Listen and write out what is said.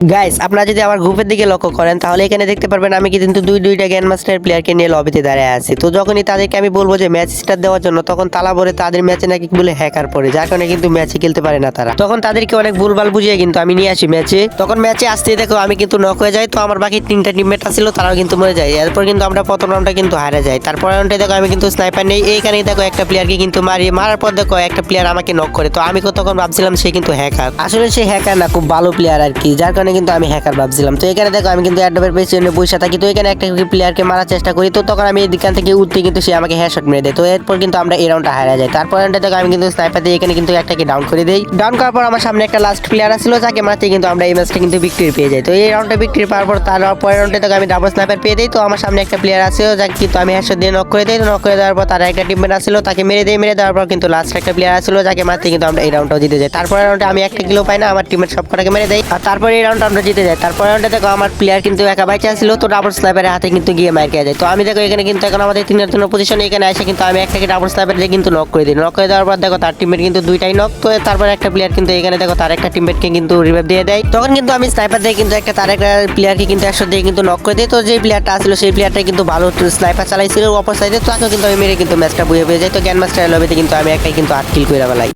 Guys আপনারা যদি আমার গ্রুপের দিকে লক্ষ্য করেন, তাহলে এখানে দেখতে পারবেন আমি কিন্তু দুই, দুইটা গ্যান মাস্টার প্লেয়ারকে নিয়ে লবিতে দাঁড়িয়ে আছি। তো যখনই তাদেরকে আমি বলব যে ম্যাচ স্টার্ট দেওয়ার জন্য, তখন তালা ভরে তাদের ম্যাচে নাকি বলে হ্যাকার পড়ে, যার কারণে কিন্তু ম্যাচে খেলতে পারে না তারা। তখন তাদেরকে অনেক ভুলভাল বুঝিয়ে কিন্তু আমি নিয়ে আসি ম্যাচে তখন ম্যাচে আসতেই দেখো আমি কিন্তু নক হয়ে যাই, তো আমার বাকি তিনটা টিমমেট ছিল তারাও কিন্তু মরে যায়। এরপর কিন্তু আমরা প্রথম রাউন্ডটা কিন্তু হারে যাই। তারপর রাউন্ডে দেখো আমি কিন্তু স্নাইপার নেই। এইখানেই দেখো একটা প্লেয়ারকে কিন্তু মারি, মারার পর দেখো একটা প্লেয়ার আমাকে নক করে। তো আমি তখন ভাবছিলাম সে কিন্তু হ্যাকার আসলে সে হ্যাকার না, খুব ভালো প্লেয়ার আর কি, যার কারণে কিন্তু আমি হ্যাকার ভাবছিলাম। তো এখানে দেখো, আমি কিন্তু অ্যাডোবের পেছনে বসে থাকি। তো এখানে একটা প্লেয়ারকে মারার চেষ্টা করি। তো তখন আমি এদিকান থেকে উঠতে কিন্তু সে আমাকে হ্যাশট মেরে দেয়। তো এরপর কিন্তু আমরা এই রাউন্ডটা হারা যাই। তারপর রাউন্ডে দেখো, আমি কিন্তু স্নাইপার দিয়ে এখানে কিন্তু একটাকে ডাউন করে দেই। ডাউন করার পর আমার সামনে একটা লাস্ট প্লেয়ার ছিল যাকে মারতে কিন্তু আমরা এই ম্যাচটা কিন্তু বিক্রি পেয়ে যাই। তো এই রাউন্ডটা বিক্রি পাওয়ার পর তার পরের রাউন্ডে দেখো, আমি ডাবল স্নাইপার পেয়ে দিই। তো আমার সামনে একটা প্লেয়ার আছে যাকে কিন্তু আমি হ্যাশট দিয়ে নক করে দিই। তো নক করে দেওয়ার পর তার একটা টিমমেট আসছিল তাকে মেরে দিয়ে মেরে দেওয়ার পর কিন্তু লাস্ট একটা প্লেয়ার আসছিল যাকে মারতে কিন্তু আমরা এই রাউন্ডটাও জিতে যাই। তারপরে রাউন্ডে আমি একটা কিলো পাই না, আমার টিমের সব কটাকে মেরে দেয় আর তারপরে এই রাউন্ডটা আমরা জিতে যাই। তারপরে রাউন্ডে দেখো আমার প্লেয়ার কিন্তু একা বাইচে ছিল তো ডাবল স্নাইপারের হাতে কিন্তু গিয়ে মার খেয়ে যায়। তো আমি দেখো এখানে কিন্তু এখন আমাদের তিনের জন্য পজিশন এখানে আসে, কিন্তু আমি একটাকে ডাবল স্নাইপার দিয়ে কিন্তু নক করে দিই। নক করে দেওয়ার পর দেখো তার টিমমেট কিন্তু দুইটাই নক তো তারপর একটা প্লেয়ার কিন্তু এখানে দেখো তার একটা টিমমেটকে কিন্তু রিভাইভ দিয়ে দেয়। তখন কিন্তু আমি স্নাইপার দিয়ে কিন্তু একটা তার একটা প্লেয়ারকে কিন্তু একশো দিয়ে কিন্তু নক করে দিই। তো যে প্লেয়ারটা আসলো সেই প্লেয়ারটা কিন্তু ভালো স্নাইপার চালাইছিল অপর সাইডে তো তাকেও কিন্তু আমি মেরে কিন্তু ম্যাচটা বুঝে পেয়ে যাই। তো জ্ঞান মাস্টার লবিতে কিন্তু আমি একটাই কিন্তু আট কিল করে বেলাই